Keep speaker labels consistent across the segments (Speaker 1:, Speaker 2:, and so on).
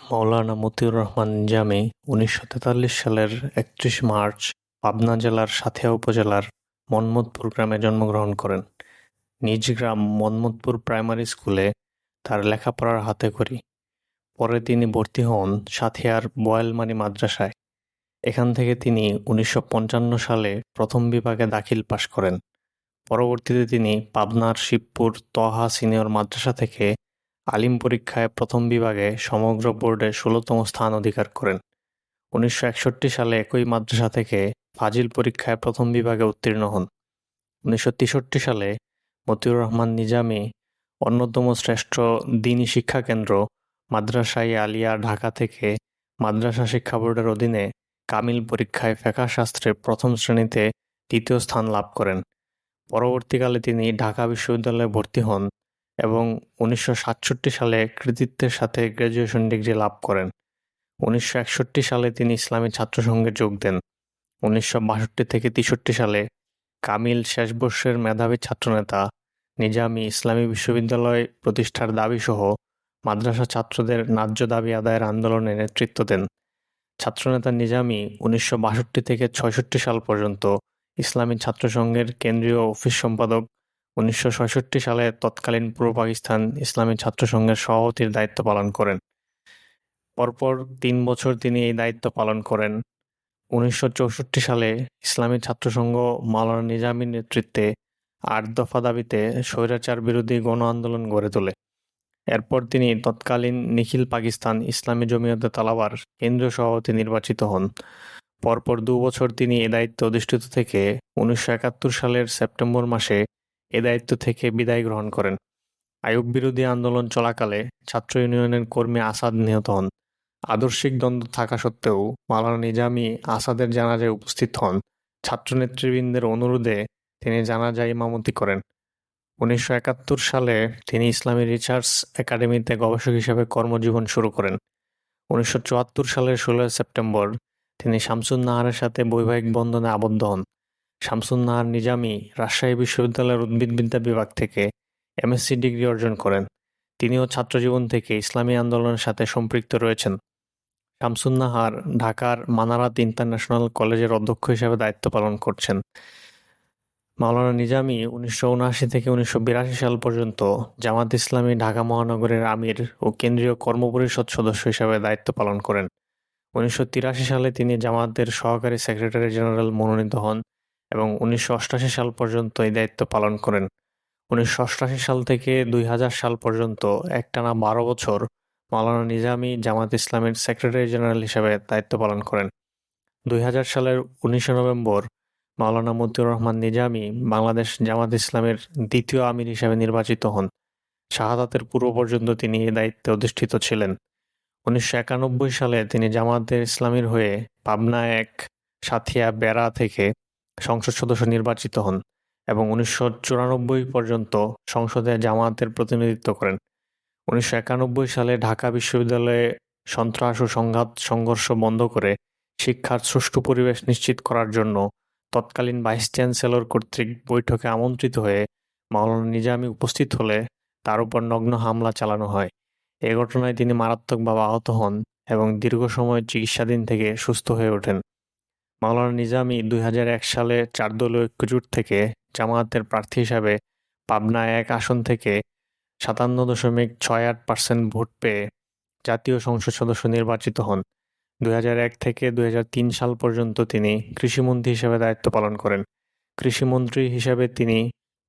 Speaker 1: মাওলানা মতিউর রহমান নিজামী উনিশশো তেতাল্লিশ সালের একত্রিশ মার্চ পাবনা জেলার সাথিয়া উপজেলার মন্মথপুর গ্রামে জন্মগ্রহণ করেন। নিজ গ্রাম মন্মথপুর প্রাইমারি স্কুলে তার লেখাপড়ার হাতেখড়ি পরে তিনি ভর্তি হন সাঁথিয়ার বোয়ালমারী মাদ্রাসায়। এখান থেকে তিনি উনিশশো পঞ্চান্ন সালে প্রথম বিভাগে দাখিল পাশ করেন। পরবর্তীতে তিনি পাবনার শিবপুর তহা সিনিয়র মাদ্রাসা থেকে আলিম পরীক্ষায় প্রথম বিভাগে সমগ্র বোর্ডে ষোলোতম স্থান অধিকার করেন। উনিশশো একষট্টি সালে একই মাদ্রাসা থেকে ফাজিল পরীক্ষায় প্রথম বিভাগে উত্তীর্ণ হন। উনিশশো তেষট্টি সালে মতিউর রহমান নিজামী অন্যতম শ্রেষ্ঠ দিনী শিক্ষা কেন্দ্র মাদ্রাসাই আলিয়া ঢাকা থেকে মাদ্রাসা শিক্ষা বোর্ডের অধীনে কামিল পরীক্ষায় ফেকা শাস্ত্রে প্রথম শ্রেণীতে তৃতীয় স্থান লাভ করেন। পরবর্তীকালে তিনি ঢাকা বিশ্ববিদ্যালয়ে ভর্তি হন। এবং উনিশশো সাতষট্টি সালে কৃতিত্বের সাথে গ্র্যাজুয়েশন ডিগ্রি লাভ করেন। উনিশশো একষট্টি সালে তিনি ইসলামী ছাত্র সংঘে যোগ দেন। উনিশশো বাষট্টি থেকে তেষট্টি সালে কামিল শেষ বর্ষের মেধাবী ছাত্রনেতা নিজামী ইসলামী বিশ্ববিদ্যালয় প্রতিষ্ঠার দাবিসহ মাদ্রাসা ছাত্রদের ন্যায্য দাবি আদায়ের আন্দোলনে নেতৃত্ব দেন। ছাত্রনেতা নিজামী উনিশশো বাষট্টি থেকে ছয়ষট্টি সাল পর্যন্ত ইসলামী ছাত্রসংঘের কেন্দ্রীয় অফিস সম্পাদক উনিশশো সালে তৎকালীন পূর্ব পাকিস্তান ইসলামী ছাত্র সংঘের সভাপতির দায়িত্ব পালন করেন। পরপর তিন বছর তিনি এই দায়িত্ব পালন করেন। উনিশশো চৌষট্টি সালে ইসলামী ছাত্রসংঘ মাওলানা নিজামীর নেতৃত্বে আট দফা দাবিতে স্বৈরাচার বিরোধী গণ আন্দোলন গড়ে তোলে। এরপর তিনি তৎকালীন নিখিল পাকিস্তান ইসলামী জমিয়তে তালাবার কেন্দ্রীয় সভাপতি নির্বাচিত হন। পরপর দু বছর তিনি এ দায়িত্বে অধিষ্ঠিত থেকে উনিশশো একাত্তর সালের সেপ্টেম্বর মাসে এ দায়িত্ব থেকে বিদায় গ্রহণ করেন। আয়ুব বিরোধী আন্দোলন চলাকালে ছাত্র ইউনিয়নের কর্মী আসাদ নিহত হন। আদর্শিক দ্বন্দ্ব থাকা সত্ত্বেও মাওলানা নিজামী আসাদের জানাজায় উপস্থিত হন। ছাত্রনেতৃবৃন্দের অনুরোধে তিনি জানাজায় ইমামতি করেন। উনিশশো একাত্তর সালে তিনি ইসলামী রিসার্চ একাডেমিতে গবেষক হিসেবে কর্মজীবন শুরু করেন। উনিশশো চুয়াত্তর সালের ষোলোই সেপ্টেম্বর তিনি শামসুন নাহারের সাথে বৈবাহিক বন্ধনে আবদ্ধ হন। শামসুন নাহার নিজামী রাজশাহী বিশ্ববিদ্যালয়ের উদ্ভিদবিদ্যা বিভাগ থেকে এমএসসি ডিগ্রি অর্জন করেন। তিনিও ছাত্রজীবন থেকে ইসলামী আন্দোলনের সাথে সম্পৃক্ত রয়েছেন। শামসুন্নাহার ঢাকার মানারাত ইন্টারন্যাশনাল কলেজের অধ্যক্ষ হিসেবে দায়িত্ব পালন করছেন। মাওলানা নিজামী উনিশশো থেকে উনিশশো বিরাশি সাল পর্যন্ত জামাত ইসলামী ঢাকা মহানগরের আমির ও কেন্দ্রীয় কর্মপরিষদ সদস্য হিসেবে দায়িত্ব পালন করেন। উনিশশো তিরাশি সালে তিনি জামাতের সহকারী সেক্রেটারি জেনারেল মনোনীত হন। এবং উনিশশো সাল পর্যন্ত এই দায়িত্ব পালন করেন। উনিশশো সাল থেকে দুই হাজার সাল পর্যন্ত একটানা বারো বছর মাওলানা নিজামী জামাত ইসলামের সেক্রেটারি জেনারেল হিসেবে দায়িত্ব পালন করেন। দুই হাজার সালের উনিশে নভেম্বর মাওলানা মতিউর রহমান নিজামী বাংলাদেশ জামাত ইসলামের দ্বিতীয় আমির হিসেবে নির্বাচিত হন। শাহাদাতের পূর্ব পর্যন্ত তিনি এই দায়িত্বে অধিষ্ঠিত ছিলেন। উনিশশো একানব্বই সালে তিনি জামাতের ইসলামীর হয়ে পাবনা এক সাথিয়া বেড়া থেকে সংসদ সদস্য নির্বাচিত হন এবং উনিশশো চুরানব্বই পর্যন্ত সংসদে জামায়াতের প্রতিনিধিত্ব করেন। উনিশশো একানব্বই সালে ঢাকা বিশ্ববিদ্যালয়ে সন্ত্রাস ও সংঘাত সংঘর্ষ বন্ধ করে শিক্ষার সুষ্ঠু পরিবেশ নিশ্চিত করার জন্য তৎকালীন ভাইস চ্যান্সেলর কর্তৃক বৈঠকে আমন্ত্রিত হয়ে মাওলানা নিজামী উপস্থিত হলে তার উপর নগ্ন হামলা চালানো হয়। এ ঘটনায় তিনি মারাত্মকভাবে আহত হন এবং দীর্ঘ সময় চিকিৎসাধীন থেকে সুস্থ হয়ে ওঠেন। মাওলানা নিজামী দুই হাজার এক সালে চার দলীয় ঐক্যজোট থেকে জামায়াতের প্রার্থী হিসাবে পাবনা এক আসন থেকে সাতান্ন দশমিক ছয় আট পার্সেন্ট ভোট পেয়ে জাতীয় সংসদ সদস্য নির্বাচিত হন। দুই এক থেকে দু হাজার তিন সাল পর্যন্ত তিনি কৃষিমন্ত্রী হিসেবে দায়িত্ব পালন করেন। কৃষিমন্ত্রী হিসেবে তিনি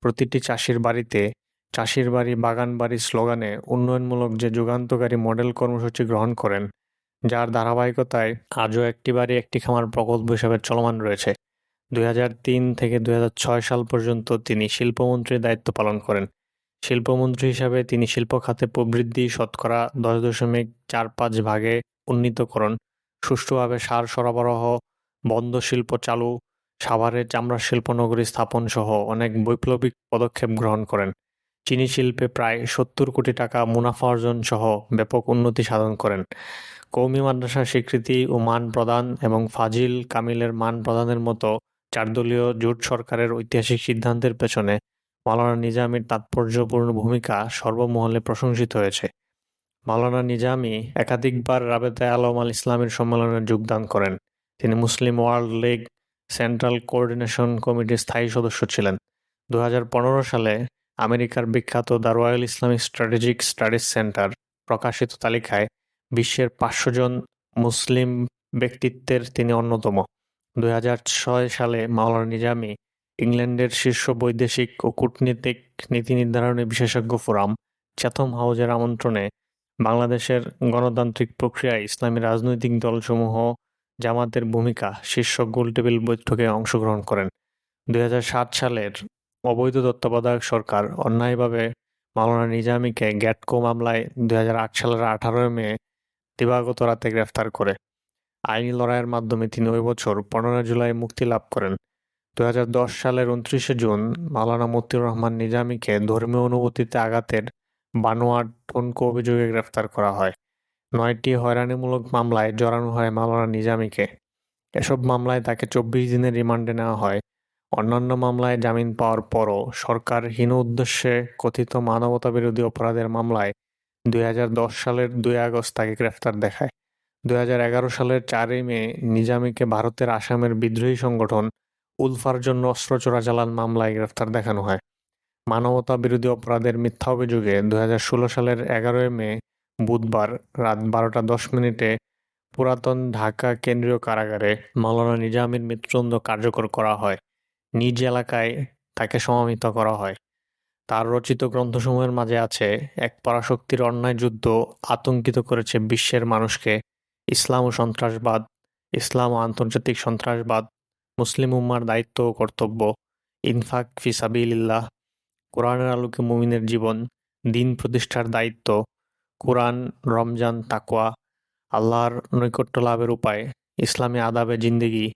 Speaker 1: প্রতিটি চাষির বাড়িতে চাষির বাড়ি বাগান বাড়ি স্লোগানে উন্নয়নমূলক যে যুগান্তকারী মডেল কর্মসূচি গ্রহণ করেন যার ধারাবাহিকতায় আজও একটি বাড়ি একটি খামার প্রকল্প হিসাবে চলমান রয়েছে। দুই হাজার তিন থেকে দুই হাজার ছয় সাল পর্যন্ত তিনি শিল্পমন্ত্রীর দায়িত্ব পালন করেন। শিল্পমন্ত্রী হিসাবে তিনি শিল্প খাতে প্রবৃদ্ধি, শতকরা দশ দশমিক চার পাঁচ ভাগে উন্নীতকরণ সুষ্ঠুভাবে সার সরবরাহ, বন্ধ শিল্প চালু, সাভারে চামড়া শিল্পনগরী স্থাপন সহ অনেক বৈপ্লবিক পদক্ষেপ গ্রহণ করেন। চিনি শিল্পে প্রায় সত্তর কোটি টাকা মুনাফা অর্জন সহ ব্যাপক উন্নতি সাধন করেন। কৌমি মাদ্রাসার স্বীকৃতি ও মান প্রদান এবং ফাজিল কামিলের মান প্রদানের মতো চারদলীয় জোট সরকারের ঐতিহাসিক সিদ্ধান্তের পেছনে মাওলানা নিজামীর তাৎপর্যপূর্ণ ভূমিকা সর্বমহলে প্রশংসিত হয়েছে মাওলানা নিজামি একাধিকবার রাবেতায়ে আলম আল ইসলামের সম্মেলনে যোগদান করেন। তিনি Muslim World League Central Coordination কমিটির স্থায়ী সদস্য ছিলেন। দু হাজার পনেরো সালে আমেরিকার বিখ্যাত the Islamic Strategic Studies Centre প্রকাশিত তালিকায় বিশ্বের পাঁচশো জন মুসলিম ব্যক্তিত্বের তিনি অন্যতম। দুই হাজার ছয় সালে মাওলানা নিজামি ইংল্যান্ডের শীর্ষ বৈদেশিক ও কূটনীতিক নীতি নির্ধারণী বিশেষজ্ঞ ফোরাম চ্যাথম হাউজের আমন্ত্রণে বাংলাদেশের গণতান্ত্রিক প্রক্রিয়ায় ইসলামী রাজনৈতিক দলসমূহ জামাতের ভূমিকা শীর্ষক গোলটেবিল বৈঠকে অংশগ্রহণ করেন। দুই হাজার সাত সালের অবৈধ তত্ত্বাবধায়ক সরকার অন্যায়ভাবে মাওলানা নিজামীকে গ্যাটকো মামলায় দুই হাজার আট সালের আঠারোই মে দিবাগত রাতে গ্রেফতার করে। আইনি লড়াইয়ের মাধ্যমে তিনি ওই বছর পনেরো জুলাই মুক্তি লাভ করেন। দু হাজার দশ সালের উনত্রিশে জুন মাওলানা মতিউর রহমান নিজামীকে ধর্মীয় অনুভূতিতে আঘাতের বানোয়াট ঠুনকো অভিযোগে গ্রেফতার করা হয়। নয়টি হয়রানিমূলক মামলায় জড়ানো হয় মাওলানা নিজামীকে। এসব মামলায় তাকে চব্বিশ দিনের রিমান্ডে নেওয়া হয়। অন্যান্য মামলায় জামিন পাওয়ার পরও সরকার হীন উদ্দেশ্যে কথিত মানবতাবিরোধী অপরাধের মামলায় দুই হাজার দশ সালের দুই আগস্ট তাকে গ্রেফতার দেখায়। দুই হাজার এগারো সালের চারই মে নিজামীকে ভারতের আসামের বিদ্রোহী সংগঠন উলফার জন্য অস্ত্র চোরাচালান মামলায় গ্রেফতার দেখানো হয়। মানবতা বিরোধী অপরাধের মিথ্যা অভিযোগে দুই হাজার ষোলো সালের এগারোই মে বুধবার রাত বারোটা দশ মিনিটে পুরাতন ঢাকা কেন্দ্রীয় কারাগারে মাওলানা নিজামীর মৃত্যুদণ্ড কার্যকর করা হয়। নিজ এলাকায় তাকে সমাহিত করা হয়। তার রচিত গ্রন্থসমূহের মাঝে আছে এক পরাশক্তির অন্যায় যুদ্ধ আতঙ্কিত করেছে বিশ্বের মানুষকে, ইসলাম ও সন্ত্রাসবাদ, ইসলাম ও আন্তর্জাতিক সন্ত্রাসবাদ, মুসলিম উম্মার দায়িত্ব ও কর্তব্য, ইনফাক ফি সাবিলিল্লাহ, কোরআনের আলোকে মুমিনের জীবন, দিন প্রতিষ্ঠার দায়িত্ব, কোরআন, রমজান, তাকওয়া, আল্লাহর নৈকট্য লাভের উপায়, ইসলামী আদাবে জিন্দেগি,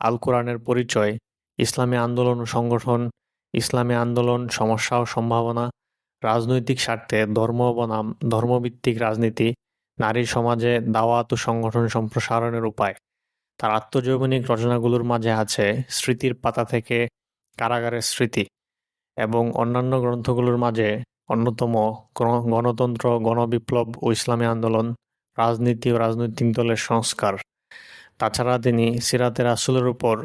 Speaker 1: আল কোরআনের পরিচয়, ইসলামী আন্দোলন ও সংগঠন, ইসলামী আন্দোলন, সমস্যা ও সম্ভাবনা, রাজনৈতিক স্বার্থে ধর্ম বনাম ধর্মভিত্তিক রাজনীতি, নারী সমাজে দাওয়াত ও সংগঠন সম্প্রসারণের উপায়। তার আত্মজৈবনিক রচনাগুলোর মাঝে আছে স্মৃতির পাতা থেকে কারাগারের স্মৃতি এবং অন্যান্য গ্রন্থগুলোর মাঝে অন্যতম গণতন্ত্র, গণবিপ্লব ও ইসলামী আন্দোলন, রাজনীতি ও রাজনৈতিক দলের সংস্কার। তাছাড়া তিনি সিরাতে রাসূলের উপর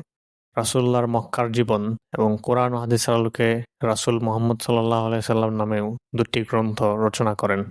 Speaker 1: রাসূলুল্লাহর মক্কার জীবন এবং কোরআন হাদিসের আলোকে রাসূল মুহাম্মদ সাল্লাহ আলাইসাল্লাম নামেও দুটি গ্রন্থ রচনা করেন।